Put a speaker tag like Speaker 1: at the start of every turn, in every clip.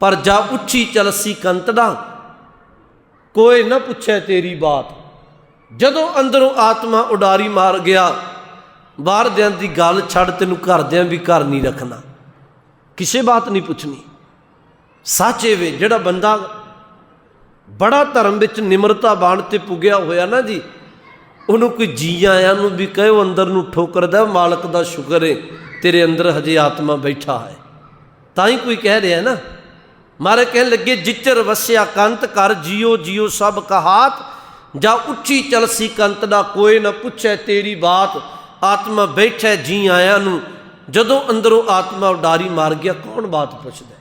Speaker 1: ਪਰ ਜਾ ਉੱਚੀ ਚਲਸੀ ਕੰਤੜਾ। ਕੋਈ ਨਾ ਪੁੱਛੇ ਤੇਰੀ ਬਾਤ। ਜਦੋਂ ਅੰਦਰੋਂ ਆਤਮਾ ਉਡਾਰੀ ਮਾਰ ਗਿਆ ਬਾਹਰ ਦਿਆਂ ਦੀ ਗੱਲ ਛੱਡ ਤੈਨੂੰ ਘਰਦਿਆਂ ਵੀ ਘਰ ਨਹੀਂ ਰੱਖਣਾ। ਕਿਸੇ ਬਾਤ ਨਹੀਂ ਪੁੱਛਣੀ। ਸੱਚ ਇਹ ਵੇ, ਜਿਹੜਾ ਬੰਦਾ ਬੜਾ ਧਰਮ ਵਿੱਚ ਨਿਮਰਤਾ ਬਾਣ ਤੇ ਪੁਗਿਆ ਹੋਇਆ ਨਾ ਜੀ, ਉਹਨੂੰ ਕੋਈ ਜੀ ਆਇਆਂ ਨੂੰ ਵੀ ਕਹੇ, ਉਹ ਅੰਦਰ ਨੂੰ ਠੋਕਰਦਾ ਮਾਲਕ ਦਾ ਸ਼ੁਕਰ ਏ, ਤੇਰੇ ਅੰਦਰ ਹਜੇ ਆਤਮਾ ਬੈਠਾ ਹੈ। ਤਾਂ ਹੀ ਕੋਈ ਕਹਿ ਰਿਹਾ ਨਾ। ਮਹਾਰਾਜ ਕਹਿਣ ਲੱਗੇ, ਜਿਚਰ ਵਸਿਆ ਕੰਤ ਕਰ ਜਿਉ ਜਿਉ ਸਭ ਕਹਾਤ। ਜਾ ਉੱਚੀ ਚਲਸੀ ਕੰਤ ਦਾ, ਕੋਈ ਨਾ ਪੁੱਛੈ ਤੇਰੀ ਬਾਤ। ਆਤਮਾ ਬੈਠਾ ਜੀ ਆਇਆਂ ਨੂੰ, ਜਦੋਂ ਅੰਦਰੋਂ ਆਤਮਾ ਉਡਾਰੀ ਮਾਰ ਗਿਆ, ਕੌਣ ਬਾਤ ਪੁੱਛਦਾ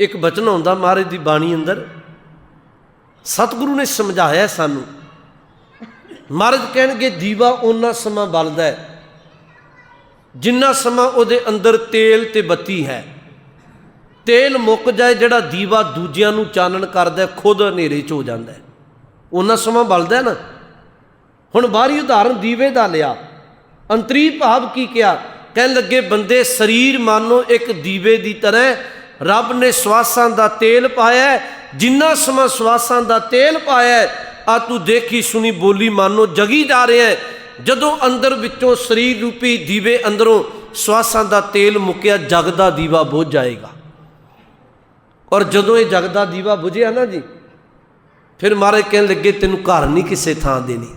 Speaker 1: ਇੱਕ ਬਚਨ ਹੁੰਦਾ ਮਹਾਰਾਜ ਦੀ ਬਾਣੀ ਅੰਦਰ, ਸਤਿਗੁਰੂ ਨੇ ਸਮਝਾਇਆ ਸਾਨੂੰ। ਮਹਾਰਾਜ ਕਹਿਣਗੇ, ਦੀਵਾ ਉਹਨਾਂ ਸਮਾਂ ਬਲਦਾ ਹੈ, ਜਿੰਨਾ ਸਮਾਂ ਉਹਦੇ ਅੰਦਰ ਤੇਲ ਤੇ ਬੱਤੀ ਹੈ। ਤੇਲ ਮੁੱਕ ਜਾਏ, ਜਿਹੜਾ ਦੀਵਾ ਦੂਜਿਆਂ ਨੂੰ ਚਾਨਣ ਕਰਦਾ ਖੁਦ ਹਨੇਰੇ 'ਚ ਹੋ ਜਾਂਦਾ ਉਹਨਾਂ ਸਮਾਂ ਬਲਦਾ ਨਾ। ਹੁਣ ਬਾਹਰੀ ਉਦਾਹਰਨ ਦੀਵੇ ਦਾ ਲਿਆ। ਅੰਤਰੀ ਭਾਵ ਕੀ ਕਿਹਾ? ਕਹਿਣ ਲੱਗੇ, ਬੰਦੇ ਸਰੀਰ ਮਾਨੋ ਇੱਕ ਦੀਵੇ ਦੀ ਤਰ੍ਹਾਂ ਰੱਬ ਨੇ ਸਵਾਸਾਂ ਦਾ ਤੇਲ ਪਾਇਆ ਜਿੰਨਾ ਸਮਾਂ ਸਵਾਸਾਂ ਦਾ ਤੇਲ ਪਾਇਆ ਆ ਤੂੰ ਦੇਖੀ ਸੁਣੀ ਬੋਲੀ ਮਾਨੋ ਜਗੀ ਜਾ ਰਿਹਾ ਜਦੋਂ ਅੰਦਰ ਵਿੱਚੋਂ ਸਰੀਰ ਰੂਪੀ ਦੀਵੇ ਅੰਦਰੋਂ ਸਵਾਸਾਂ ਦਾ ਤੇਲ ਮੁੱਕਿਆ, ਜਗ ਦਾ ਦੀਵਾ ਬੁਝ ਜਾਏਗਾ। ਔਰ ਜਦੋਂ ਇਹ ਜਗ ਦਾ ਦੀਵਾ ਬੁਝਿਆ ਨਾ ਜੀ, ਫਿਰ ਮਹਾਰਾਜ ਕਹਿਣ ਲੱਗੇ, ਤੈਨੂੰ ਘਰ ਨਹੀਂ ਕਿਸੇ ਥਾਂ ਦੇਣੀ।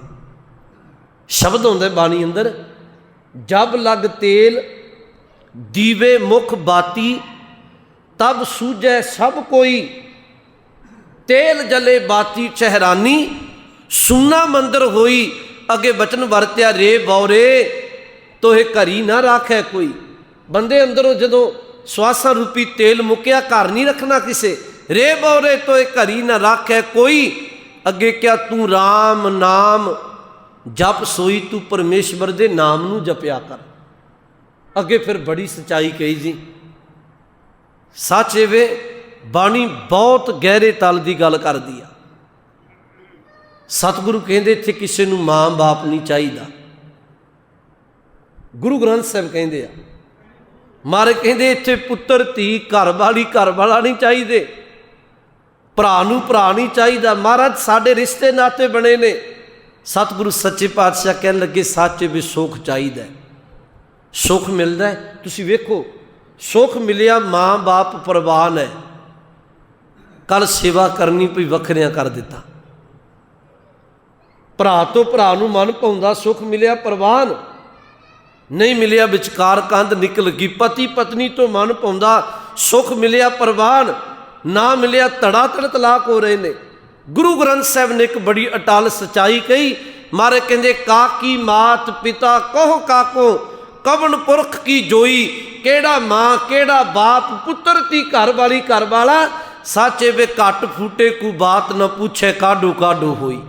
Speaker 1: ਸ਼ਬਦ ਹੁੰਦਾ ਬਾਣੀ ਅੰਦਰ, ਜਬ ਲਗ ਤੇਲ ਦੀਵੇ ਮੁਖ ਬਾਤੀ, ਤਬ ਸੂਝੈ ਸਭ ਕੋਈ। ਤੇਲ ਜਲੇ ਬਾਤੀ ਚਹਿਰਾਨੀ, ਸੁਨਾ ਮੰਦਰ ਹੋਈ, ਅਗੇ ਬਚਨ ਵਰਤਿਆ ਰੇ ਬੌਰੇ। ਤੋਏ ਘਰੀ ਨਾ ਰਾਖੈ ਕੋਈ। ਬੰਦੇ ਅੰਦਰੋਂ ਜਦੋਂ ਸਵਾਸਾਂ ਰੂਪੀ ਤੇਲ ਮੁੱਕਿਆ, ਘਰ ਨਹੀਂ ਰੱਖਣਾ ਕਿਸੇ। ਰੇ ਬੌਰੇ ਤੋਏ ਘਰੀ ਨਾ ਰਾਖੈ ਕੋਈ। ਅੱਗੇ ਕਿਆ ਤੂੰ RAM ਨਾਮ ਜਪ, ਸੋਈ ਤੂੰ ਪਰਮੇਸ਼ਵਰ ਦੇ ਨਾਮ ਨੂੰ ਜਪਿਆ ਕਰ। ਅੱਗੇ ਫਿਰ ਬੜੀ ਸਚਾਈ ਕਹੀ ਜੀ। ਸੱਚ ਇਹ ਵੇ, ਬਾਣੀ ਬਹੁਤ ਗਹਿਰੇ ਤਲ ਦੀ ਗੱਲ ਕਰਦੀ ਆ। ਸਤਿਗੁਰੂ ਕਹਿੰਦੇ ਇੱਥੇ ਕਿਸੇ ਨੂੰ ਮਾਂ ਬਾਪ ਨਹੀਂ ਚਾਹੀਦਾ। ਗੁਰੂ ਗ੍ਰੰਥ ਸਾਹਿਬ ਕਹਿੰਦੇ ਆ ਮਾਰੇ ਕਹਿੰਦੇ ਇੱਥੇ ਪੁੱਤਰ ਧੀ ਘਰ ਵਾਲੀ ਘਰ ਵਾਲਾ ਨਹੀਂ ਚਾਹੀਦੇ। ਭਰਾ ਨੂੰ ਭਰਾ ਨਹੀਂ ਚਾਹੀਦਾ। ਮਹਾਰਾਜ, ਸਾਡੇ ਰਿਸ਼ਤੇ ਨਾਤੇ ਬਣੇ ਨੇ। ਸਤਿਗੁਰੂ ਸੱਚੇ ਪਾਤਸ਼ਾਹ ਕਹਿਣ ਲੱਗੇ, ਸੱਚ ਵੀ ਸੁੱਖ ਚਾਹੀਦਾ ਹੈ। ਸੁੱਖ ਮਿਲਦਾ ਤੁਸੀਂ ਵੇਖੋ, ਸੁੱਖ ਮਿਲਿਆ ਮਾਂ ਬਾਪ ਪ੍ਰਵਾਨ ਹੈ। ਕੱਲ ਸੇਵਾ ਕਰਨੀ ਪਈ, ਵੱਖਰਿਆਂ ਕਰ ਦਿੱਤਾ। ਭਰਾ ਤੋਂ ਭਰਾ ਨੂੰ ਮਨ ਪਾਉਂਦਾ ਸੁੱਖ ਮਿਲਿਆ, ਪ੍ਰਵਾਨ। ਨਹੀਂ ਮਿਲਿਆ, ਵਿਚਕਾਰ ਕੰਧ ਨਿਕਲ ਗਈ। ਪਤੀ ਪਤਨੀ ਤੋਂ ਮਨ ਪਾਉਂਦਾ ਸੁੱਖ ਮਿਲਿਆ, ਪ੍ਰਵਾਨ, ਨਾ ਮਿਲਿਆ ਧੜਾ ਤੜ ਤਲਾਕ ਹੋ ਰਹੇ ਨੇ। ਗੁਰੂ ਗ੍ਰੰਥ ਸਾਹਿਬ ਨੇ ਇੱਕ ਬੜੀ ਅਟਲ ਸਚਾਈ ਕਹੀ। ਮਾਰੇ ਕਹਿੰਦੇ ਕਾਕੀ ਮਾਤ ਪਿਤਾ, ਕਹੋ ਕਾਕੋ ਕਵਨ ਪੁਰਖ ਕੀ ਜੋਈ, ਕਿਹੜਾ ਮਾਂ, ਕਿਹੜਾ ਬਾਪ, ਪੁੱਤਰ ਤੀ ਘਰ ਵਾਲੀ, ਘਰ ਵਾਲਾ? ਸਾਚੇ ਵੇ ਘੱਟ ਫੂਟੇ, ਕੋ ਬਾਤ ਨਾ ਪੁੱਛੇ ਕਾਡੂ ਕਾਡੂ ਹੋਈ।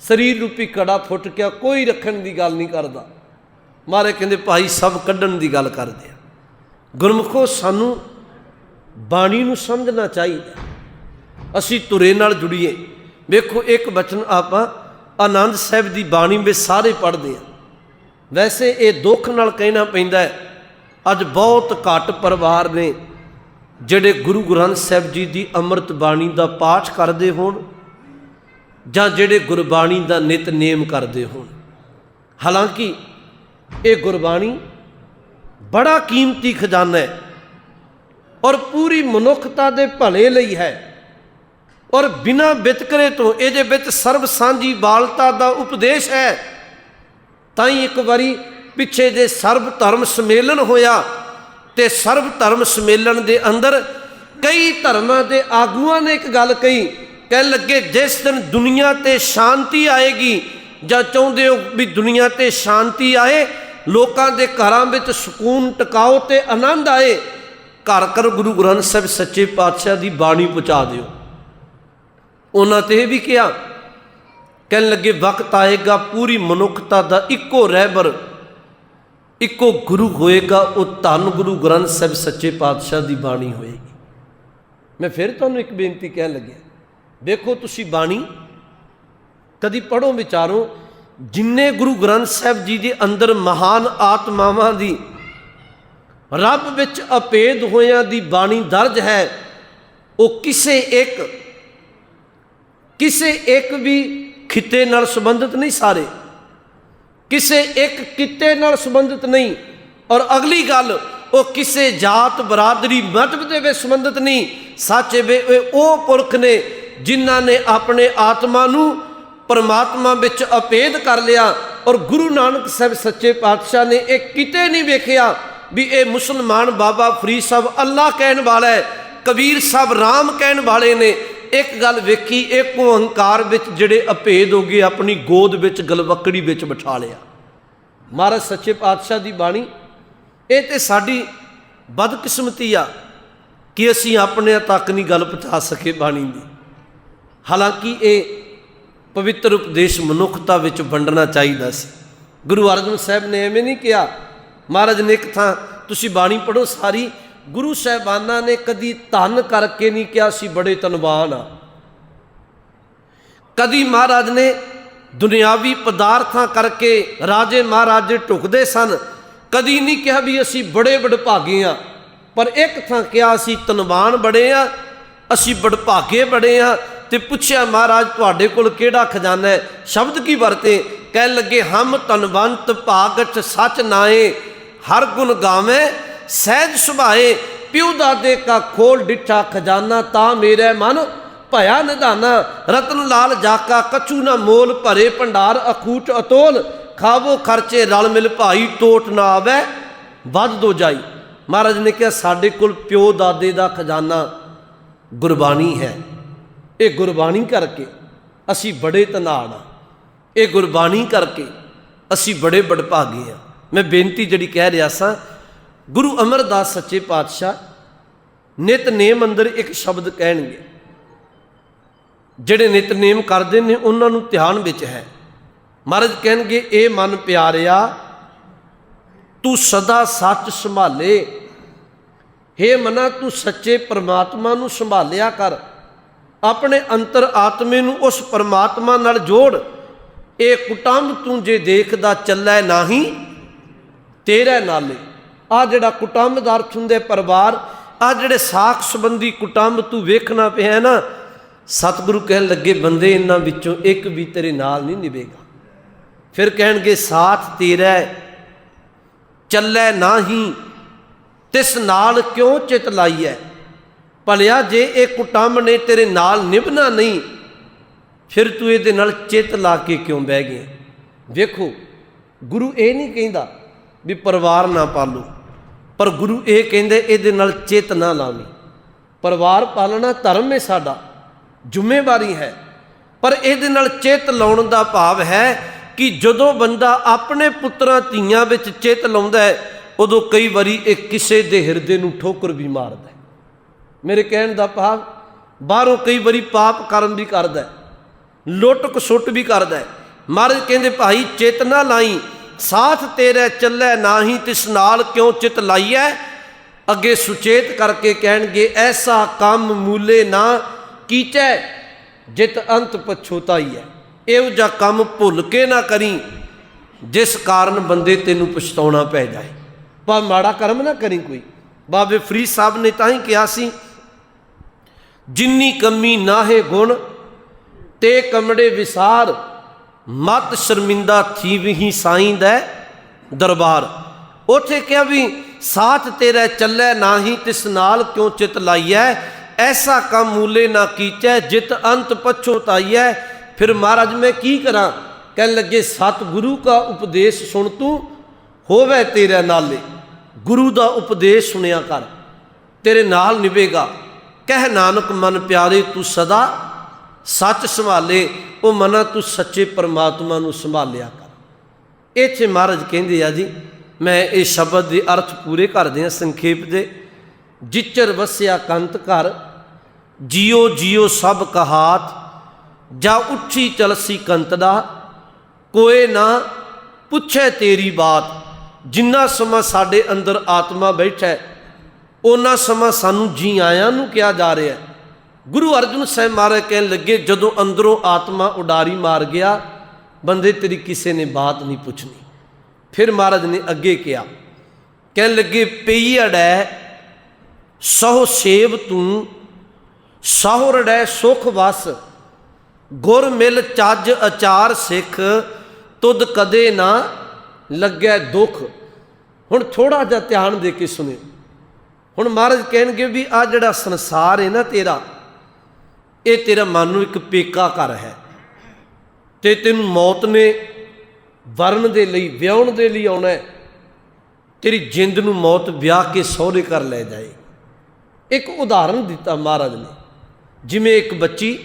Speaker 1: ਸਰੀਰ ਰੂਪੀ ਕੜਾ ਫੁੱਟ ਗਿਆ, ਕੋਈ ਰੱਖਣ ਦੀ ਗੱਲ ਨਹੀਂ ਕਰਦਾ। ਮਾਰੇ ਕਹਿੰਦੇ, ਭਾਈ, ਸਭ ਕੱਢਣ ਦੀ ਗੱਲ ਕਰਦੇ ਆ। ਗੁਰਮੁਖੋ, ਸਾਨੂੰ ਬਾਣੀ ਨੂੰ ਸਮਝਣਾ ਚਾਹੀਦਾ। ਅਸੀਂ ਤੁਰੇ ਨਾਲ ਜੁੜੀਏ। ਵੇਖੋ, ਇੱਕ ਬਚਨ ਆਪਾਂ ਆਨੰਦ ਸਾਹਿਬ ਦੀ ਬਾਣੀ ਵਿੱਚ ਸਾਰੇ ਪੜ੍ਹਦੇ ਆ। ਵੈਸੇ ਇਹ ਦੁੱਖ ਨਾਲ ਕਹਿਣਾ ਪੈਂਦਾ ਹੈ, ਅੱਜ ਬਹੁਤ ਘੱਟ ਪਰਿਵਾਰ ਨੇ ਜਿਹੜੇ ਗੁਰੂ ਗ੍ਰੰਥ ਸਾਹਿਬ ਜੀ ਦੀ ਅੰਮ੍ਰਿਤ ਬਾਣੀ ਦਾ ਪਾਠ ਕਰਦੇ ਹੋਣ, ਜਾਂ ਜਿਹੜੇ ਗੁਰਬਾਣੀ ਦਾ ਨਿਤ ਨੇਮ ਕਰਦੇ ਹੋਣ। ਹਾਲਾਂਕਿ ਇਹ ਗੁਰਬਾਣੀ ਬੜਾ ਕੀਮਤੀ ਖਜ਼ਾਨਾ ਹੈ ਔਰ ਪੂਰੀ ਮਨੁੱਖਤਾ ਦੇ ਭਲੇ ਲਈ ਹੈ। ਔਰ ਬਿਨਾ ਵਿਤਕਰੇ ਤੋਂ ਇਹਦੇ ਵਿੱਚ ਸਰਬ ਸਾਂਝੀ ਬਾਲਤਾ ਦਾ ਉਪਦੇਸ਼ ਹੈ। ਤਾਂ ਹੀ ਇੱਕ ਵਾਰੀ ਪਿੱਛੇ ਜੇ ਸਰਬ ਧਰਮ ਸਮੇਲਨ ਹੋਇਆ ਤੇ ਸਰਬ ਧਰਮ ਸਮੇਲਨ ਦੇ ਅੰਦਰ ਕਈ ਧਰਮਾਂ ਦੇ ਆਗੂਆਂ ਨੇ ਇੱਕ ਗੱਲ ਕਹੀ, ਕਹਿਣ ਲੱਗੇ ਜਿਸ ਦਿਨ ਦੁਨੀਆ ਤੇ ਸ਼ਾਂਤੀ ਆਏਗੀ ਜਾਂ ਚਾਹੁੰਦੇ ਹੋ ਵੀ ਦੁਨੀਆ ਤੇ ਸ਼ਾਂਤੀ ਆਏ ਲੋਕਾਂ ਦੇ ਘਰਾਂ ਵਿੱਚ ਸਕੂਨ ਟਿਕਾਓ ਤੇ ਆਨੰਦ ਆਏ। ਘਰ ਘਰ ਗੁਰੂ ਗ੍ਰੰਥ ਸਾਹਿਬ ਸੱਚੇ ਪਾਤਸ਼ਾਹ ਦੀ ਬਾਣੀ ਪਹੁੰਚਾ ਦਿਓ। ਉਹਨਾਂ ਤੇ ਇਹ ਵੀ ਕਿਹਾ, ਕਹਿਣ ਲੱਗੇ, ਵਕਤ ਆਏਗਾ, ਪੂਰੀ ਮਨੁੱਖਤਾ ਦਾ ਇੱਕੋ ਰਹਿਬਰ, ਇੱਕੋ ਗੁਰੂ ਹੋਏਗਾ, ਉਹ ਧੰਨ ਗੁਰੂ ਗ੍ਰੰਥ ਸਾਹਿਬ ਸੱਚੇ ਪਾਤਸ਼ਾਹ ਦੀ ਬਾਣੀ ਹੋਏਗੀ। ਮੈਂ ਫਿਰ ਤੁਹਾਨੂੰ ਇੱਕ ਬੇਨਤੀ ਕਹਿਣ ਲੱਗਿਆ ਵੇਖੋ ਤੁਸੀਂ ਬਾਣੀ ਕਦੀ ਪੜੋ ਵਿਚਾਰੋ ਜਿੰਨੇ ਗੁਰੂ ਗ੍ਰੰਥ ਸਾਹਿਬ ਜੀ ਦੇ ਅੰਦਰ ਮਹਾਨ ਆਤਮਾਵਾਂ ਦੀ ਰੱਬ ਵਿੱਚ ਅਪੇਦ ਹੋਇਆਂ ਦੀ ਬਾਣੀ ਦਰਜ ਹੈ, ਉਹ ਕਿਸੇ ਇੱਕ ਕਿਸੇ ਇੱਕ ਵੀ ਖਿੱਤੇ ਨਾਲ ਸੰਬੰਧਿਤ ਨਹੀਂ ਸਾਰੇ। ਕਿਸੇ ਇੱਕ ਕਿੱਤੇ ਨਾਲ ਸੰਬੰਧਿਤ ਨਹੀਂ ਔਰ ਅਗਲੀ ਗੱਲ, ਉਹ ਕਿਸੇ ਜਾਤ ਬਰਾਦਰੀ ਮਤਬ ਦੇ ਵਿੱਚ ਸੰਬੰਧਿਤ ਨਹੀਂ। ਸੱਚ ਵੇ, ਉਹ ਪੁਰਖ ਨੇ ਜਿਨ੍ਹਾਂ ਨੇ ਆਪਣੇ ਆਤਮਾ ਨੂੰ ਪਰਮਾਤਮਾ ਵਿੱਚ ਅਪੇਦ ਕਰ ਲਿਆ ਔਰ ਗੁਰੂ ਨਾਨਕ ਸਾਹਿਬ ਸੱਚੇ ਪਾਤਸ਼ਾਹ ਨੇ ਇਹ ਕਿਤੇ ਨਹੀਂ ਵੇਖਿਆ ਵੀ ਇਹ ਮੁਸਲਮਾਨ ਬਾਬਾ ਫਰੀਦ ਸਾਹਿਬ ਅੱਲਾ ਕਹਿਣ ਵਾਲਾ ਹੈ, ਕਬੀਰ ਸਾਹਿਬ ਰਾਮ ਕਹਿਣ ਵਾਲੇ ਨੇ। ਇੱਕ ਗੱਲ ਵੇਖੀ ਇੱਕ ਓੰਕਾਰ ਵਿੱਚ ਜਿਹੜੇ ਅਪੇਦ ਹੋ ਗਏ, ਆਪਣੀ ਗੋਦ ਵਿੱਚ, ਗਲਵੱਕੜੀ ਵਿੱਚ ਬਿਠਾ ਲਿਆ। ਮਹਾਰਾਜ ਸੱਚੇ ਪਾਤਸ਼ਾਹ ਦੀ ਬਾਣੀ, ਇਹ ਤੇ ਸਾਡੀ ਬਦਕਿਸਮਤੀ ਆ ਕਿ ਅਸੀਂ ਆਪਣੇ ਤੱਕ ਨਹੀਂ ਗੱਲ ਪਹੁੰਚਾ ਸਕੇ ਬਾਣੀ ਦੀ। ਹਾਲਾਂਕਿ ਇਹ ਪਵਿੱਤਰ ਉਪਦੇਸ਼ ਮਨੁੱਖਤਾ ਵਿੱਚ ਵੰਡਣਾ ਚਾਹੀਦਾ ਸੀ। ਗੁਰੂ ਅਰਜਨ ਸਾਹਿਬ ਨੇ ਐਵੇਂ ਨਹੀਂ ਕਿਹਾ, ਮਹਾਰਾਜ ਨੇ ਇੱਕ ਥਾਂ ਤੁਸੀਂ ਬਾਣੀ ਪੜੋ ਸਾਰੀ ਗੁਰੂ ਸਾਹਿਬਾਨਾਂ ਨੇ ਕਦੀ ਧਨ ਕਰਕੇ ਨਹੀਂ ਕਿਹਾ ਸੀ, ਬੜੇ ਤਨਵਾਨ ਆ। ਕਦੀ ਮਹਾਰਾਜ ਨੇ ਦੁਨਿਆਵੀ ਪਦਾਰਥਾਂ ਕਰਕੇ ਰਾਜੇ ਮਹਾਰਾਜੇ ਢੁਕਦੇ ਸਨ, ਕਦੀ ਨਹੀਂ ਕਿਹਾ ਵੀ ਅਸੀਂ ਬੜੇ ਵਡਭਾਗੇ ਆ। ਪਰ ਇੱਕ ਥਾਂ ਕਿਹਾ, ਅਸੀਂ ਤਨਵਾਨ ਬੜੇ ਆ, ਅਸੀਂ ਵਡਭਾਗੇ ਬੜੇ ਆ ਤੇ ਪੁੱਛਿਆ, ਮਹਾਰਾਜ, ਤੁਹਾਡੇ ਕੋਲ ਕਿਹੜਾ ਖਜ਼ਾਨਾ ਹੈ? ਸ਼ਬਦ ਕੀ ਵਰਤੇ? ਕਹਿ ਲੱਗੇ, ਹਮ ਧਨਵੰਤ ਭਾਗਤ ਸਚ ਨਾਏ ਹਰ ਗੁਣ ਗਾਵੇਂ, ਸਹਿਜ ਸੁਭਾਏ, ਪਿਉ ਦਾਦੇ ਕਾ ਖੋਲ ਡਿੱਠਾ ਖਜ਼ਾਨਾ, ਤਾਂ ਮੇਰੇ ਮਨ ਭਇਆ ਨਿਧਾਨਾ, ਰਤਨ ਲਾਲ ਜਾਕਾ ਕਛੂ ਨਾ ਮੋਲ, ਭਰੇ ਭੰਡਾਰ ਅਖੂਟ ਅਤੋਲ, ਖਾਵੋ ਖਰਚੇ ਰਲ ਮਿਲ ਭਾਈ, ਟੋਟ ਨਾ ਆਵੇ, ਵੱਧ ਦੋ ਜਾਈ। ਮਹਾਰਾਜ ਨੇ ਕਿਹਾ, ਸਾਡੇ ਕੋਲ ਪਿਓ ਦਾਦੇ ਦਾ ਖਜ਼ਾਨਾ ਗੁਰਬਾਣੀ ਹੈ। ਇਹ ਗੁਰਬਾਣੀ ਕਰਕੇ ਅਸੀਂ ਬੜੇ ਤਨਾੜ ਆ ਇਹ ਗੁਰਬਾਣੀ ਕਰਕੇ ਅਸੀਂ ਬੜੇ ਬੜਭਾਗੇ ਆ ਮੈਂ ਬੇਨਤੀ ਜਿਹੜੀ ਕਹਿ ਰਿਹਾ ਸਾਂ, ਗੁਰੂ ਅਮਰਦਾਸ ਸੱਚੇ ਪਾਤਸ਼ਾਹ ਨਿਤਨੇਮ ਅੰਦਰ ਇੱਕ ਸ਼ਬਦ ਕਹਿਣਗੇ। ਜਿਹੜੇ ਨਿਤਨੇਮ ਕਰਦੇ ਨੇ, ਉਹਨਾਂ ਨੂੰ ਧਿਆਨ ਵਿੱਚ ਹੈ। ਮਹਾਰਾਜ ਕਹਿਣਗੇ, ਇਹ ਮਨ ਪਿਆਰਿਆ, ਤੂੰ ਸਦਾ ਸੱਚ ਸੰਭਾਲੇ। ਹੇ ਮਨਾ, ਤੂੰ ਸੱਚੇ ਪਰਮਾਤਮਾ ਨੂੰ ਸੰਭਾਲਿਆ ਕਰ। ਆਪਣੇ ਅੰਤਰ ਆਤਮੇ ਨੂੰ ਉਸ ਪਰਮਾਤਮਾ ਨਾਲ ਜੋੜ। ਇਹ ਕੁਟੰਬ ਤੂੰ ਜੇ ਦੇਖਦਾ ਚੱਲੈ ਨਾਹੀ ਤੇਰੇ ਨਾਲੇ ਆ ਜਿਹੜਾ ਕੁਟੰਬ ਦਾ ਅਰਥ ਹੁੰਦੇ ਪਰਿਵਾਰ ਆ ਜਿਹੜੇ ਸਾਖ ਸੰਬੰਧੀ ਕੁਟੰਬ ਤੂੰ ਵੇਖਣਾ ਪਿਆ ਨਾ ਸਤਿਗੁਰੂ ਕਹਿਣ ਲੱਗੇ ਬੰਦੇ ਇਹਨਾਂ ਵਿੱਚੋਂ ਇੱਕ ਵੀ ਤੇਰੇ ਨਾਲ ਨਹੀਂ ਨਿਭੇਗਾ ਫਿਰ ਕਹਿਣਗੇ ਸਾਥ ਤੇਰਾ ਹੈ, ਚੱਲੈ ਨਾਹੀ ਤਿਸ ਨਾਲ ਕਿਉਂ ਚਿਤ ਲਾਈਐ ਭਲਿਆ ਜੇ ਇਹ ਕੁਟੰਬ ਨੇ ਤੇਰੇ ਨਾਲ ਨਿਭਣਾ ਨਹੀਂ, ਫਿਰ ਤੂੰ ਇਹਦੇ ਨਾਲ ਚਿਤ ਲਾ ਕੇ ਕਿਉਂ ਬਹਿ ਗਿਆ ਵੇਖੋ, ਗੁਰੂ ਇਹ ਨਹੀਂ ਕਹਿੰਦਾ ਵੀ ਪਰਿਵਾਰ ਨਾ ਪਾਲੋ, ਪਰ ਗੁਰੂ ਇਹ ਕਹਿੰਦੇ ਇਹਦੇ ਨਾਲ ਚਿਤ ਨਾ ਲਾਵੀਂ। ਪਰਿਵਾਰ ਪਾਲਣਾ ਧਰਮ ਹੈ ਸਾਡਾ, ਜ਼ਿੰਮੇਵਾਰੀ ਹੈ, ਪਰ ਇਹਦੇ ਨਾਲ ਚਿਤ ਲਾਉਣ ਦਾ ਭਾਵ ਹੈ ਕਿ ਜਦੋਂ ਬੰਦਾ ਆਪਣੇ ਪੁੱਤਰਾਂ ਧੀਆਂ ਵਿੱਚ ਚਿਤ ਲਾਉਂਦਾ ਹੈ, ਉਦੋਂ ਕਈ ਵਾਰੀ ਇਹ ਕਿਸੇ ਦੇ ਹਿਰਦੇ ਨੂੰ ਠੋਕਰ ਵੀ ਮਾਰਦਾ ਮੇਰੇ ਕਹਿਣ ਦਾ ਭਾਵ, ਬਾਹਰੋਂ ਕਈ ਵਾਰੀ ਪਾਪ ਕਰਮ ਵੀ ਕਰਦਾ ਲੁੱਟ ਕਸੁੱਟ ਵੀ ਕਰਦਾ ਹੈ। ਮਹਾਰਾਜ ਕਹਿੰਦੇ, ਭਾਈ, ਚੇਤ ਨਾ ਲਾਈ, ਸਾਥ ਤੇਰੇ ਚੱਲੇ ਨਾਹੀ, ਤਿਸ ਨਾਲ ਕਿਉਂ ਚਿਤ ਲਾਈਐ? ਅੱਗੇ ਸੁਚੇਤ ਕਰਕੇ ਕਹਿਣਗੇ, ਐਸਾ ਕੰਮ ਮੂਲੇ ਨਾ ਕੀਚੈ, ਜਿਤ ਅੰਤ ਪਛੋਤਾਈ ਹੈ ਇਹੋ ਜਿਹਾ ਕੰਮ ਭੁੱਲ ਕੇ ਨਾ ਕਰੀ, ਜਿਸ ਕਾਰਨ ਬੰਦੇ ਤੈਨੂੰ ਪਛਤਾਉਣਾ ਪੈ ਜਾਏ। ਪਰ ਮਾੜਾ ਕਰਮ ਨਾ ਕਰੀ ਕੋਈ। ਬਾਬੇ ਫਰੀਦ ਸਾਹਿਬ ਨੇ ਤਾਂ ਹੀ ਕਿਹਾ ਸੀ ਜਿੰਨੀ ਕਮੀ ਨਾਹੇ ਗੁਣ, ਤੇ ਕਮੜੇ ਵਿਸਾਰ, ਮਤ ਸ਼ਰਮਿੰਦਾ ਥੀ ਵਹੀ ਸਾਈਂ ਦਾ ਦਰਬਾਰ। ਉਥੇ ਕਿਹਾ ਵੀ, ਸਾਥ ਤੇਰਾ ਚੱਲੇ ਨਾਹੀ, ਤਿਸ ਨਾਲ ਕਿਉਂ ਚਿਤ ਲਾਈਐ? ਐਸਾ ਕੰਮ ਮੂਲੇ ਨਾ ਕੀਚੈ, ਜਿਤ ਅੰਤ ਪਛੋਤਾਈਐ ਫਿਰ ਮਹਾਰਾਜ ਮੈਂ ਕੀ ਕਰਾਂ? ਕਹਿਣ ਲੱਗੇ ਸਤ ਗੁਰੂ ਕਾ ਉਪਦੇਸ਼ ਸੁਣ ਤੂੰ, ਹੋਵੇ ਤੇਰੇ ਨਾਲੇ। ਗੁਰੂ ਦਾ ਉਪਦੇਸ਼ ਸੁਣਿਆ ਕਰ। ਤੇਰੇ ਨਾਲ ਨਿਵੇਗਾ ਕਹਿ ਨਾਨਕ, ਮਨ ਪਿਆਰੇ, ਤੂੰ ਸਦਾ ਸੱਚ ਸੰਭਾਲੇ, ਉਹ ਮਨਾ ਤੂੰ ਸੱਚੇ ਪਰਮਾਤਮਾ ਨੂੰ ਸੰਭਾਲਿਆ ਕਰ। ਇੱਥੇ ਮਹਾਰਾਜ ਕਹਿੰਦੇ ਆ ਜੀ, ਮੈਂ ਇਹ ਸ਼ਬਦ ਦੇ ਅਰਥ ਪੂਰੇ ਕਰਦੇ ਆ ਸੰਖੇਪ ਦੇ। ਜਿਚਰ ਵਸਿਆ ਕੰਤ ਘਰ, ਜਿਉ ਜਿਉ ਸਭ ਕਹਾਤ, ਜਾ ਉੱਠੀ ਚਲਸੀ ਕੰਤ ਦਾ। ਕੋਏ ਨਾ ਪੁੱਛੇ ਤੇਰੀ ਬਾਤ, ਜਿੰਨਾ ਸਮਾਂ ਸਾਡੇ ਅੰਦਰ ਆਤਮਾ ਬੈਠਾ ਹੈ ਉਹਨਾਂ ਸਮਾਂ ਸਾਨੂੰ ਜੀ ਆਇਆਂ ਨੂੰ ਕਿਹਾ ਜਾ ਰਿਹਾ ਗੁਰੂ ਅਰਜਨ ਸਾਹਿਬ ਮਹਾਰਾਜ ਕਹਿਣ ਲੱਗੇ, ਜਦੋਂ ਅੰਦਰੋਂ ਆਤਮਾ ਉਡਾਰੀ ਮਾਰ ਗਿਆ, ਬੰਦੇ ਤੇਰੀ ਕਿਸੇ ਨੇ ਬਾਤ ਨਹੀਂ ਪੁੱਛਣੀ। ਫਿਰ ਮਹਾਰਾਜ ਨੇ ਅੱਗੇ ਕਿਹਾ, ਕਹਿਣ ਲੱਗੇ ਪਈੜੈ ਸਹੁ ਸੇਵ ਤੂੰ, ਸਹੁ ਰੜੈ ਸੁਖ ਵਸ, ਗੁਰ ਮਿਲ ਚੱਜ ਅਚਾਰ ਸਿੱਖ, ਤੁਧ ਕਦੇ ਨਾ ਲੱਗੈ ਦੁੱਖ। ਹੁਣ ਥੋੜਾ ਜਿਹਾ ਧਿਆਨ ਦੇ ਕੇ ਸੁਣਿਓ। ਹੁਣ ਮਹਾਰਾਜ ਕਹਿਣਗੇ ਵੀ ਆ ਜਿਹੜਾ ਸੰਸਾਰ ਹੈ ਨਾ ਤੇਰਾ, ਇਹ ਤੇਰਾ ਮਨ ਨੂੰ ਇੱਕ ਪੇਕਾ ਘਰ ਹੈ। ਤੇ ਤੈਨੂੰ ਮੌਤ ਨੇ ਵਰਨ ਦੇ ਲਈ, ਵਿਆਹਣ ਦੇ ਲਈ ਆਉਣਾ ਤੇਰੀ ਜਿੰਦ ਨੂੰ ਮੌਤ ਵਿਆਹ ਕੇ ਸਹੁਰੇ ਕਰ ਲੈ ਜਾਏ। ਇੱਕ ਉਦਾਹਰਨ ਦਿੱਤਾ ਮਹਾਰਾਜ ਨੇ, ਜਿਵੇਂ ਇੱਕ ਬੱਚੀ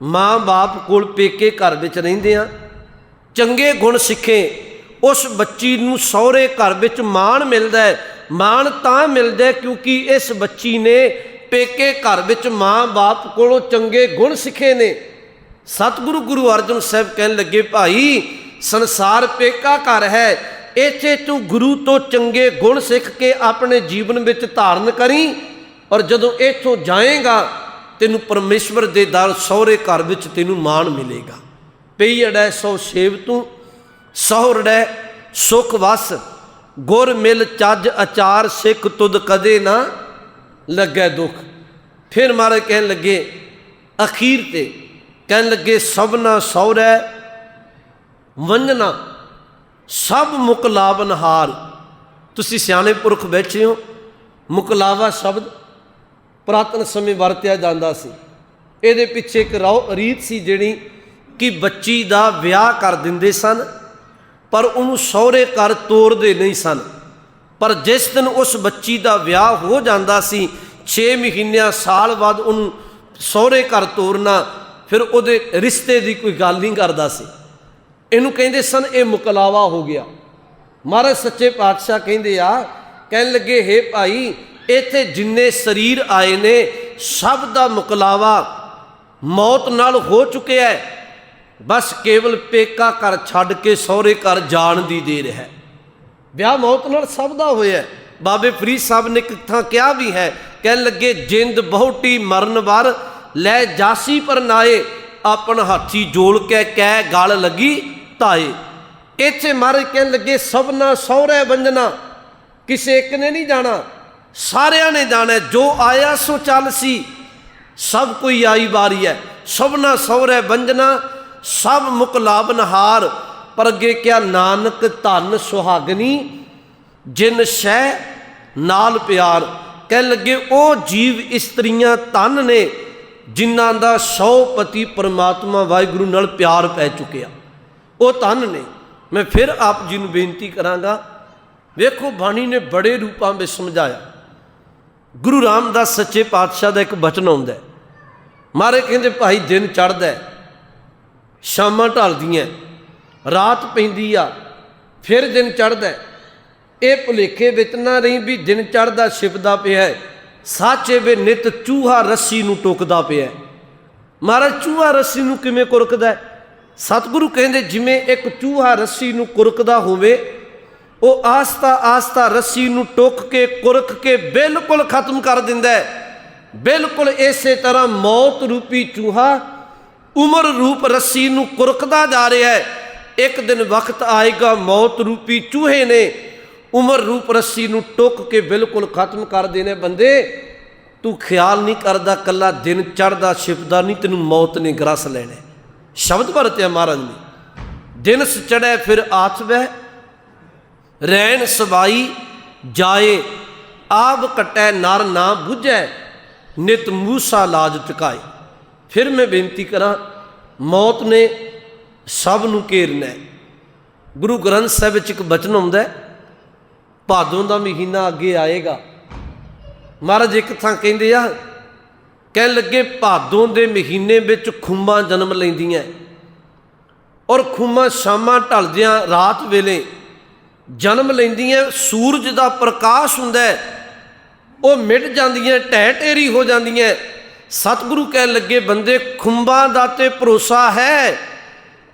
Speaker 1: ਮਾਂ-ਬਾਪ ਕੋਲ ਪੇਕੇ ਘਰ ਵਿੱਚ ਰਹਿੰਦੇ ਆ, ਚੰਗੇ ਗੁਣ ਸਿੱਖੇ ਉਸ ਬੱਚੀ ਨੂੰ ਸਹੁਰੇ ਘਰ ਵਿੱਚ ਮਾਣ ਮਿਲਦਾ ਹੈ। ਮਾਣ ਤਾਂ ਮਿਲਦਾ ਕਿਉਂਕਿ ਇਸ ਬੱਚੀ ਨੇ ਪੇਕੇ ਘਰ ਵਿੱਚ ਮਾਂ-ਬਾਪ ਕੋਲੋਂ ਚੰਗੇ ਗੁਣ ਸਿੱਖੇ ਨੇ। ਸਤਿਗੁਰੂ ਗੁਰੂ ਅਰਜਨ ਸਾਹਿਬ ਕਹਿਣ ਲੱਗੇ, ਭਾਈ, ਸੰਸਾਰ ਪੇਕਾ ਘਰ ਹੈ। ਇੱਥੇ ਤੂੰ ਗੁਰੂ ਤੋਂ ਚੰਗੇ ਗੁਣ ਸਿੱਖ ਕੇ ਆਪਣੇ ਜੀਵਨ ਵਿੱਚ ਧਾਰਨ ਕਰੀ ਔਰ ਜਦੋਂ ਇੱਥੋਂ ਜਾਏਗਾ, ਤੈਨੂੰ ਪਰਮੇਸ਼ਵਰ ਦੇ ਦਰ ਸਹੁਰੇ ਘਰ ਵਿੱਚ ਤੈਨੂੰ ਮਾਣ ਮਿਲੇਗਾ। ਪਈ ਅੜੈ ਸੋ ਸੇਵ ਤੂੰ ਸਹੁਰੜੈ ਸੁਖ ਵਸ, ਗੁਰ ਮਿਲ ਚੱਜ ਅਚਾਰ, ਸਿੱਖ ਤੁਦ ਕਦੇ ਨਾ ਲੱਗੈ ਦੁੱਖ। ਫਿਰ ਮਹਾਰਾਜ ਕਹਿਣ ਲੱਗੇ, ਅਖੀਰ ਤੇ ਕਹਿਣ ਲੱਗੇ, ਸਭਨਾ ਸਹੁਰੈ ਵੰਜਨਾ ਸਭ ਮੁਕਲਾਵਨਹਾਰ ਤੁਸੀਂ ਸਿਆਣੇ ਪੁਰਖ ਬੈਠੇ ਹੋ ਮੁਕਲਾਵਾ ਸ਼ਬਦ ਪੁਰਾਤਨ ਸਮੇਂ ਵਰਤਿਆ ਜਾਂਦਾ ਸੀ। ਇਹਦੇ ਪਿੱਛੇ ਇੱਕ ਰੌ- ਰੀਤ ਸੀ ਜਿਹੜੀ ਕਿ ਬੱਚੀ ਦਾ ਵਿਆਹ ਕਰ ਦਿੰਦੇ ਸਨ। ਪਰ ਉਹਨੂੰ ਸਹੁਰੇ ਘਰ ਤੋਰਦੇ ਨਹੀਂ ਸਨ। ਪਰ ਜਿਸ ਦਿਨ ਉਸ ਬੱਚੀ ਦਾ ਵਿਆਹ ਹੋ ਜਾਂਦਾ ਸੀ 6 ਮਹੀਨਿਆਂ ਸਾਲ ਬਾਅਦ ਉਹਨੂੰ ਸਹੁਰੇ ਘਰ ਤੋਰਨਾ ਫਿਰ ਉਹਦੇ ਰਿਸ਼ਤੇ ਦੀ ਕੋਈ ਗੱਲ ਨਹੀਂ ਕਰਦਾ ਸੀ। ਇਹਨੂੰ ਕਹਿੰਦੇ ਸਨ, ਇਹ ਮੁਕਲਾਵਾ ਹੋ ਗਿਆ। ਮਹਾਰਾਜ ਸੱਚੇ ਪਾਤਸ਼ਾਹ ਕਹਿੰਦੇ ਆ, ਕਹਿਣ ਲੱਗੇ, ਹੇ ਭਾਈ, ਇੱਥੇ ਜਿੰਨੇ ਸਰੀਰ ਆਏ ਨੇ, ਸਭ ਦਾ ਮੁਕਲਾਵਾ ਮੌਤ ਨਾਲ ਹੋ ਚੁੱਕਿਆ ਹੈ। ਬਸ ਕੇਵਲ ਪੇਕਾ ਘਰ ਛੱਡ ਕੇ ਸਹੁਰੇ ਘਰ ਜਾਣ ਦੀ ਦੇਰ ਹੈ। ਵਿਆਹ ਮੌਤ ਨਾਲ ਸਭ ਦਾ ਹੋਇਆ। ਬਾਬੇ ਫਰੀਦ ਸਾਹਿਬ ਨੇ ਕਿੱਥਾਂ ਕਿਹਾ ਵੀ ਹੈ, ਕਹਿਣ ਲੱਗੇ, ਜਿੰਦ ਬਹੁਟੀ ਮਰਨ ਵਰ, ਲੈ ਜਾਸੀ ਪਰ ਨਾਏ, ਆਪਣ ਹਾਥੀ ਜੋਲ ਕੇ ਕਹਿ ਗਲ ਲੱਗੀ ਤਾਏ। ਇੱਥੇ ਮਹਾਰਾਜ ਕਹਿਣ ਲੱਗੇ, ਸਭਨਾ ਸਹੁਰੇ ਵੰਜਨਾ, ਕਿਸੇ ਇੱਕ ਨੇ ਨਹੀਂ ਜਾਣਾ, ਸਾਰਿਆਂ ਨੇ ਜਾਣਾ, ਜੋ ਆਇਆ ਸੋ ਚੱਲ ਸੀ, ਸਭ ਕੋਈ ਆਈ ਵਾਰੀ ਹੈ। ਸਭਨਾ ਸਹੁਰੇ ਵੰਜਨਾ ਸਭ ਮੁਕਲਾਬਨਹਾਰ ਪਰ ਅੱਗੇ ਕਿਆ ਨਾਨਕ ਧਨ ਸੁਹਾਗਨੀ, ਜਿਨ ਸ਼ੈ ਨਾਲ ਪਿਆਰ। ਕਹਿਣ ਲੱਗੇ ਉਹ ਜੀਵ ਇਸਤਰੀਆਂ ਤਨ ਨੇ, ਜਿਨ੍ਹਾਂ ਦਾ ਸੌ ਪਤੀ ਪਰਮਾਤਮਾ ਵਾਹਿਗੁਰੂ ਨਾਲ ਪਿਆਰ ਪੈ ਚੁੱਕਿਆ। ਉਹ ਤਨ ਨੇ, ਮੈਂ ਫਿਰ ਆਪ ਜੀ ਨੂੰ ਬੇਨਤੀ ਕਰਾਂਗਾ, ਵੇਖੋ ਬਾਣੀ ਨੇ ਬੜੇ ਰੂਪਾਂ ਵਿੱਚ ਸਮਝਾਇਆ। ਗੁਰੂ ਰਾਮਦਾਸ ਸੱਚੇ ਪਾਤਸ਼ਾਹ ਦਾ ਇੱਕ ਬਚਨ ਆਉਂਦਾ ਹੈ। ਮਾਰੇ ਕਹਿੰਦੇ, ਭਾਈ, ਦਿਨ ਚੜ੍ਹਦਾ ਹੈ। ਸ਼ਾਮਾਂ ਢਲਦੀਆਂ, ਰਾਤ ਪੈਂਦੀ ਆ, ਫਿਰ ਦਿਨ ਚੜ੍ਹਦਾ ਇਹ ਭੁਲੇਖੇ ਵਿੱਚ ਨਾ ਰਹੀ ਵੀ ਦਿਨ ਚੜ੍ਹਦਾ ਛਿਪਦਾ ਪਿਆ ਹੈ, ਸਾਚੇ ਵੇ ਨਿਤ ਚੂਹਾ ਰੱਸੀ ਨੂੰ ਟੋਕਦਾ ਪਿਆ ਮਹਾਰਾਜ, ਚੂਹਾ ਰੱਸੀ ਨੂੰ ਕਿਵੇਂ ਕੁਰਕਦਾ ਸਤਿਗੁਰੂ ਕਹਿੰਦੇ, ਜਿਵੇਂ ਇੱਕ ਚੂਹਾ ਰੱਸੀ ਨੂੰ ਕੁਰਕਦਾ ਹੋਵੇ, ਉਹ ਆਸਤਾ ਆਸਤਾ ਰੱਸੀ ਨੂੰ ਟੋਕ ਕੇ, ਕੁਰਕ ਕੇ ਬਿਲਕੁਲ ਖਤਮ ਕਰ ਦਿੰਦਾ ਹੈ। ਬਿਲਕੁਲ ਇਸੇ ਤਰ੍ਹਾਂ ਮੌਤ ਰੂਪੀ ਚੂਹਾ ਉਮਰ ਰੂਪ ਰੱਸੀ ਨੂੰ ਕੁਰਕਦਾ ਜਾ ਰਿਹਾ ਹੈ। ਇੱਕ ਦਿਨ ਵਕਤ ਆਏਗਾ, ਮੌਤ ਰੂਪੀ ਚੂਹੇ ਨੇ। ਉਮਰ ਰੂਪ ਰੱਸੀ ਨੂੰ ਟੁੱਕ ਕੇ ਬਿਲਕੁਲ ਖਤਮ ਕਰ ਦੇਣੇ ਬੰਦੇ। ਤੂੰ ਖਿਆਲ ਨਹੀਂ ਕਰਦਾ, ਕੱਲਾ ਦਿਨ ਚੜਦਾ ਛਿਪਦਾ ਨਹੀਂ, ਤੈਨੂੰ ਮੌਤ ਨੇ ਗਰਸ ਲੈਣਾ ਸ਼ਬਦ ਵਰਤਿਆ ਮਹਾਰਾਜ ਨੇ। ਦਿਨ ਚੜੈ ਫਿਰ ਆਥਵੈ ਰਹਿਣ ਸਵਾਈ, ਜਾਏ। ਆਬ ਕਟੈ ਨਰ ਨਾ 부ਝੈ ਨਿਤ ਮੂਸਾ ਲਾਜ ਟਿਕਾਏ ਫਿਰ ਮੈਂ ਬੇਨਤੀ ਕਰਾਂ, ਮੌਤ ਨੇ ਸਭ ਨੂੰ ਘੇਰਨਾ ਗੁਰੂ ਗ੍ਰੰਥ ਸਾਹਿਬ ਵਿੱਚ ਇੱਕ ਬਚਨ ਆਉਂਦਾ ਭਾਦੋਂ ਦਾ ਮਹੀਨਾ ਅੱਗੇ ਆਏਗਾ। ਮਹਾਰਾਜ ਇੱਕ ਥਾਂ ਕਹਿੰਦੇ ਆ, ਕਹਿਣ ਲੱਗੇ ਭਾਦੋਂ ਦੇ ਮਹੀਨੇ ਵਿੱਚ ਖੁੰਮਾਂ ਜਨਮ ਲੈਂਦੀਆਂ ਔਰ ਖੁੰਮਾਂ ਸ਼ਾਮਾਂ ਢਲਦਿਆਂ ਰਾਤ ਵੇਲੇ ਜਨਮ ਲੈਂਦੀਆਂ, ਸੂਰਜ ਦਾ ਪ੍ਰਕਾਸ਼ ਹੁੰਦਾ ਉਹ ਮਿਟ ਜਾਂਦੀਆਂ ਢਹਿ ਢੇਰੀ ਹੋ ਜਾਂਦੀਆਂ ਸਤਿਗੁਰੂ ਕਹਿਣ ਲੱਗੇ, ਬੰਦੇ, ਖੁੰਬਾਂ ਦਾ ਤੇ ਭਰੋਸਾ ਹੈ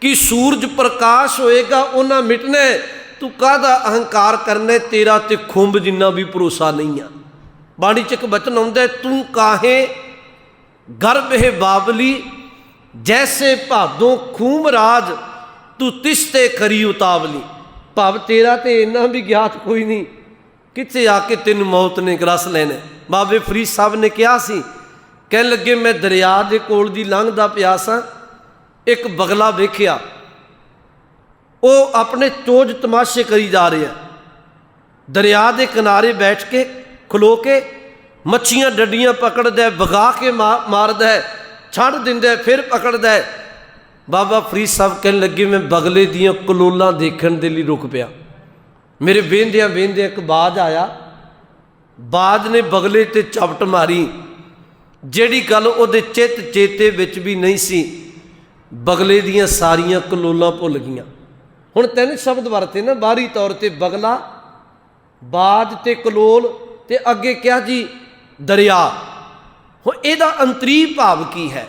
Speaker 1: ਕਿ ਸੂਰਜ ਪ੍ਰਕਾਸ਼ ਹੋਏਗਾ, ਉਹਨਾਂ ਮਿਟਣਾ ਤੂੰ ਕਾਹਦਾ ਅਹੰਕਾਰ ਕਰਨਾ ਤੇਰਾ ਤੇ ਖੁੰਬ ਜਿੰਨਾ ਵੀ ਭਰੋਸਾ ਨਹੀਂ ਆ। ਬਾਣੀ ਚ ਇੱਕ ਬਚਨ ਆਉਂਦਾ ਤੂੰ ਕਾਹੇ ਗਰਭ ਹੈ ਬਾਬਲੀ, ਜੈਸੇ ਭਾਦੋਂ ਖੂਮ ਰਾਜ, ਤੂੰ ਤਿਸਤੇ ਕਰੀ ਉਤਾਵਲੀ। ਭਾਵ ਤੇਰਾ ਤੇ ਇੰਨਾ ਵੀ ਗਿਆਤ ਕੋਈ ਨਹੀਂ। ਕਿੱਥੇ ਆ ਕੇ ਤੈਨੂੰ ਮੌਤ ਨੇ ਗਰਸ ਲੈਣਾ ਬਾਬੇ ਫਰੀਦ ਸਾਹਿਬ ਨੇ ਕਿਹਾ ਸੀ ਕਹਿਣ ਲੱਗੇ ਮੈਂ ਦਰਿਆ ਦੇ ਕੋਲ ਦੀ ਲੰਘਦਾ ਪਿਆ ਸਾਂ। ਇੱਕ ਬਗਲਾ ਵੇਖਿਆ। ਉਹ ਆਪਣੇ ਚੋਜ ਤਮਾਸ਼ੇ ਕਰੀ ਜਾ ਰਿਹਾ। ਦਰਿਆ ਦੇ ਕਿਨਾਰੇ ਬੈਠ ਕੇ ਖਲੋ ਕੇ ਮੱਛੀਆਂ ਡੱਡੀਆਂ ਪਕੜਦਾ ਹੈ, ਵਗਾ ਕੇ ਮਾ- ਮਾਰਦਾ ਹੈ, ਛੱਡ ਦਿੰਦਾ ਫਿਰ ਪਕੜਦਾ ਹੈ। ਬਾਬਾ ਫਰੀਦ ਸਾਹਿਬ ਕਹਿਣ ਲੱਗੇ ਮੈਂ ਬਗਲੇ ਦੀਆਂ ਕਲੋਲਾਂ ਦੇਖਣ ਦੇ ਲਈ ਰੁਕ ਪਿਆ। ਮੇਰੇ ਵੇਂਦਿਆਂ ਵੇਂਦਿਆਂ ਇੱਕ ਬਾਜ ਆਇਆ। ਬਾਜ ਨੇ ਬਗਲੇ ਤੇ ਚਪਟ ਮਾਰੀ। ਜਿਹੜੀ ਗੱਲ ਉਹਦੇ ਚਿੱਤ ਚੇਤੇ ਵਿੱਚ ਵੀ ਨਹੀਂ ਸੀ, ਬਗਲੇ ਦੀਆਂ ਸਾਰੀਆਂ ਕਲੋਲਾਂ ਭੁੱਲ ਗਈਆਂ। ਹੁਣ ਤਿੰਨ ਸ਼ਬਦ ਵਰਤੇ ਨਾ, ਬਾਹਰੀ ਤੌਰ ਤੇ ਬਗਲਾ, ਬਾਜ ਤੇ ਕਲੋਲ ਤੇ ਅੱਗੇ ਕਿਹਾ ਜੀ, ਦਰਿਆ। ਹੁਣ ਇਹਦਾ ਅੰਤਰੀ ਭਾਵ ਕੀ ਹੈ?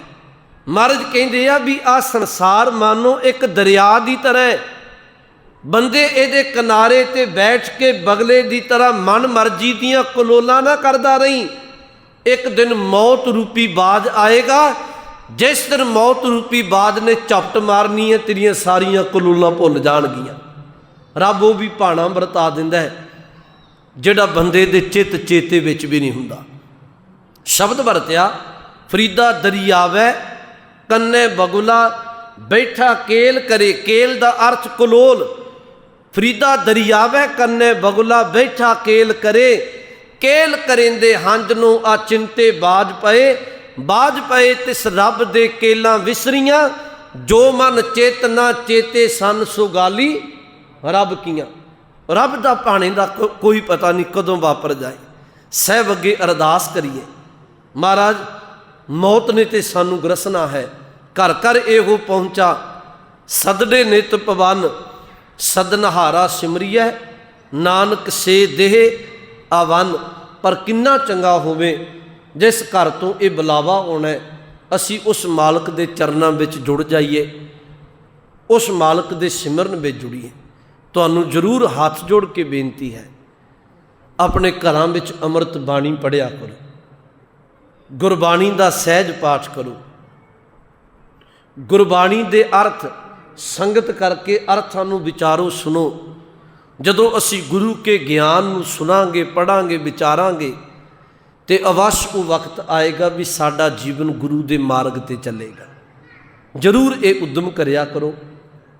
Speaker 1: ਮਹਾਰਾਜ ਕਹਿੰਦੇ ਆ ਵੀ ਆ ਸੰਸਾਰ ਮਾਨੋ ਇੱਕ ਦਰਿਆ ਦੀ ਤਰ੍ਹਾਂ ਹੈ। ਬੰਦੇ ਇਹਦੇ ਕਿਨਾਰੇ ਤੇ ਬੈਠ ਕੇ ਬਗਲੇ ਦੀ ਤਰ੍ਹਾਂ ਮਨ ਮਰਜ਼ੀ ਦੀਆਂ ਕਲੋਲਾਂ ਨਾ ਕਰਦਾ ਰਹੀ। ਇੱਕ ਦਿਨ ਮੌਤ ਰੂਪੀ ਬਾਜ ਆਏਗਾ। ਜਿਸ ਦਿਨ ਮੌਤ ਰੂਪੀ ਬਾਜ ਨੇ ਚਪਟ ਮਾਰਨੀ ਹੈ, ਤੇਰੀਆਂ ਸਾਰੀਆਂ ਕਲੋਲਾਂ ਭੁੱਲ ਜਾਣਗੀਆਂ। ਰੱਬ ਉਹ ਵੀ ਭਾਣਾ ਵਰਤਾ ਦਿੰਦਾ ਹੈ, ਜਿਹੜਾ ਬੰਦੇ ਦੇ ਚਿੱਤ ਚੇਤੇ ਵਿੱਚ ਵੀ ਨਹੀਂ ਹੁੰਦਾ। ਸ਼ਬਦ ਵਰਤਿਆ, ਫਰੀਦਾ ਦਰਿਆਵੈ, ਕੰਨੇ ਬਗੁਲਾ, ਬੈਠਾ ਕੇਲ ਕਰੇ, ਕੇਲ ਦਾ ਅਰਥ ਕਲੋਲ। ਫਰੀਦਾ ਦਰਿਆਵੈ, ਕੰਨੇ ਬਗੁਲਾ, ਬੈਠਾ ਕੇਲ ਕਰੇ। ਕੇਲ ਕਰਿੰਦੇ ਹੰਜ ਨੂੰ ਆ ਚਿੰਤੇ ਬਾਜ ਪਏ ਬਾਜ ਪਏ ਤਿਸ ਰੱਬ ਦੇ ਕੇਲਾਂ ਵਿਸਰੀਆਂ, ਜੋ ਮਨ ਚੇਤਨਾ ਚੇਤੇ ਸਨ ਸੁਗਾਲੀ, ਰੱਬ ਕੀਆਂ। ਰੱਬ ਦਾ ਭਾਣੇ ਦਾ ਕੋਈ ਪਤਾ ਨਹੀਂ ਕਦੋਂ ਵਾਪਰ ਜਾਏ। ਸਹਿਬ ਅੱਗੇ ਅਰਦਾਸ ਕਰੀਏ। ਮਹਾਰਾਜ, ਮੌਤ ਨੇ ਤੇ ਸਾਨੂੰ ਗਰਸਣਾ ਹੈ। ਘਰ ਘਰ ਇਹੋ ਪਹੁੰਚਾ। ਸਦੜੇ ਨਿਤ ਪਵਨ। ਸਦਨਹਾਰਾ ਸਿਮਰੀਐ। ਨਾਨਕ ਸੇ ਦੇਹ। ਆਵੰਨ ਪਰ ਕਿੰਨਾ ਚੰਗਾ ਹੋਵੇ ਜਿਸ ਘਰ ਤੋਂ ਇਹ ਬੁਲਾਵਾ ਆਉਣਾ ਅਸੀਂ ਉਸ ਮਾਲਕ ਦੇ ਚਰਨਾਂ ਵਿੱਚ ਜੁੜ ਜਾਈਏ, ਉਸ ਮਾਲਕ ਦੇ ਸਿਮਰਨ ਵਿੱਚ ਜੁੜੀਏ। ਤੁਹਾਨੂੰ ਜ਼ਰੂਰ ਹੱਥ ਜੋੜ ਕੇ ਬੇਨਤੀ ਹੈ, ਆਪਣੇ ਘਰਾਂ ਵਿੱਚ ਅੰਮ੍ਰਿਤ ਬਾਣੀ ਪੜਿਆ ਕਰੋ। ਗੁਰਬਾਣੀ ਦਾ ਸਹਿਜ ਪਾਠ ਕਰੋ। ਗੁਰਬਾਣੀ ਦੇ ਅਰਥ, ਸੰਗਤ ਕਰਕੇ ਅਰਥਾਂ ਨੂੰ ਵਿਚਾਰੋ, ਸੁਣੋ। ਜਦੋਂ ਅਸੀਂ ਗੁਰੂ ਕੇ ਗਿਆਨ ਨੂੰ ਸੁਣਾਂਗੇ, ਪੜਾਂਗੇ, ਵਿਚਾਰਾਂਗੇ ਤੇ ਅਵਸ਼ ਉਹ ਵਕਤ ਆਏਗਾ ਵੀ ਸਾਡਾ ਜੀਵਨ ਗੁਰੂ ਦੇ ਮਾਰਗ ਤੇ ਚੱਲੇਗਾ। ਜ਼ਰੂਰ ਇਹ ਉਦਮ ਕਰਿਆ ਕਰੋ।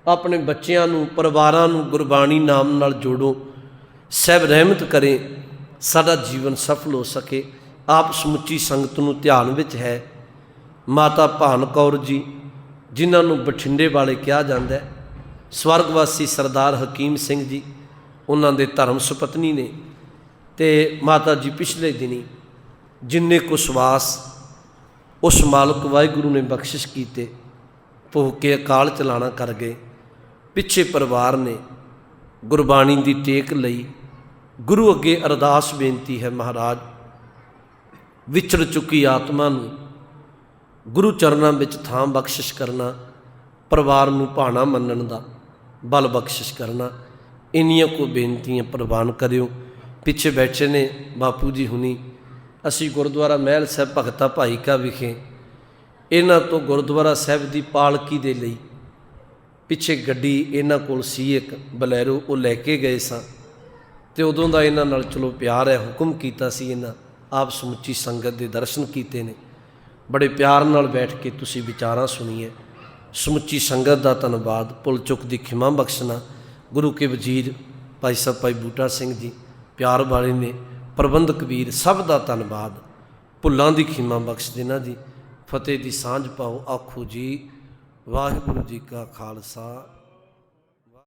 Speaker 1: ਆਪਣੇ ਬੱਚਿਆਂ ਨੂੰ, ਪਰਿਵਾਰਾਂ ਨੂੰ ਗੁਰਬਾਣੀ ਨਾਮ ਨਾਲ ਜੋੜੋ। ਸਹਿਬ ਰਹਿਮਤ ਕਰੇ, ਸਾਡਾ ਜੀਵਨ ਸਫਲ ਹੋ ਸਕੇ। ਆਪ ਸਮੁੱਚੀ ਸੰਗਤ ਨੂੰ ਧਿਆਨ ਵਿੱਚ ਹੈ। ਮਾਤਾ ਭਾਨ ਕੌਰ ਜੀ, ਜਿਨ੍ਹਾਂ ਨੂੰ ਬਠਿੰਡੇ ਵਾਲੇ ਕਿਹਾ ਜਾਂਦਾ ਹੈ, ਸਵਰਗਵਾਸੀ ਸਰਦਾਰ ਹਕੀਮ ਸਿੰਘ ਜੀ ਉਹਨਾਂ ਦੇ ਧਰਮ ਸੁਪਤਨੀ ਨੇ ਤੇ ਮਾਤਾ ਜੀ ਪਿਛਲੇ ਦਿਨੀ ਜਿੰਨੇ ਕੁ ਸਵਾਸ ਉਸ ਮਾਲਕ ਵਾਹਿਗੁਰੂ ਨੇ ਬਖਸ਼ਿਸ਼ ਕੀਤੇ, ਭੋਗ ਕੇ ਅਕਾਲ ਚਲਾਣਾ ਕਰ ਗਏ। ਪਿੱਛੇ ਪਰਿਵਾਰ ਨੇ ਗੁਰਬਾਣੀ ਦੀ ਟੇਕ ਲਈ ਗੁਰੂ ਅੱਗੇ ਅਰਦਾਸ ਬੇਨਤੀ ਹੈ ਮਹਾਰਾਜ, ਵਿਚਰ ਚੁੱਕੀ ਆਤਮਾ ਨੂੰ ਗੁਰੂ ਚਰਨਾਂ ਵਿੱਚ ਥਾਂ ਬਖਸ਼ਿਸ਼ ਕਰਨਾ, ਪਰਿਵਾਰ ਨੂੰ ਭਾਣਾ ਮੰਨਣ ਦਾ ਬਲ ਬਖਸ਼ਿਸ਼ ਕਰਨਾ। ਇੰਨੀਆਂ ਕੋ ਬੇਨਤੀਆਂ ਪ੍ਰਵਾਨ ਕਰਿਓ। ਪਿੱਛੇ ਬੈਠੇ ਨੇ ਬਾਪੂ ਜੀ ਹੁਣੀ। ਅਸੀਂ ਗੁਰਦੁਆਰਾ ਮਹਿਲ ਸਾਹਿਬ ਭਗਤਾ ਭਾਈ ਕਾ ਵਿਖੇ। ਇਹਨਾਂ ਤੋਂ ਗੁਰਦੁਆਰਾ ਸਾਹਿਬ ਦੀ ਪਾਲਕੀ ਦੇ ਲਈ ਪਿੱਛੇ ਗੱਡੀ ਇਹਨਾਂ ਕੋਲ ਸੀ ਇੱਕ, ਬਲੈਰੋ, ਉਹ ਲੈ ਕੇ ਗਏ ਸਾਂ। ਤੇ ਉਦੋਂ ਦਾ ਇਹਨਾਂ ਨਾਲ ਚਲੋ ਪਿਆਰ ਹੈ, ਹੁਕਮ ਕੀਤਾ ਸੀ ਇਹਨਾਂ ਆਪ ਸਮੁੱਚੀ ਸੰਗਤ ਦੇ ਦਰਸ਼ਨ ਕੀਤੇ ਨੇ। ਬੜੇ ਪਿਆਰ ਨਾਲ ਬੈਠ ਕੇ ਤੁਸੀਂ ਵਿਚਾਰਾਂ ਸੁਣੀਏ ਸਮੁੱਚੀ ਸੰਗਤ ਦਾ ਧੰਨਵਾਦ ਭੁੱਲ ਚੁੱਕ ਦੀ ਖਿਮਾ ਬਖਸ਼ਣਾ। ਗੁਰੂ ਕੇ ਵਜ਼ੀਰ ਭਾਈ ਸਾਹਿਬ ਭਾਈ ਬੂਟਾ ਸਿੰਘ ਜੀ, ਪਿਆਰ ਵਾਲੇ ਨੇ ਪ੍ਰਬੰਧ ਕਬੀਰ ਸਭ ਦਾ ਧੰਨਵਾਦ। ਭੁੱਲਾਂ ਦੀ ਖਿਮਾ ਬਖਸ਼ ਦੇਣਾ ਜੀ। ਫਤਿਹ ਦੀ ਸਾਂਝ ਪਾਓ ਆਖੋ ਜੀ। ਵਾਹਿਗੁਰੂ ਜੀ ਕਾ ਖਾਲਸਾ।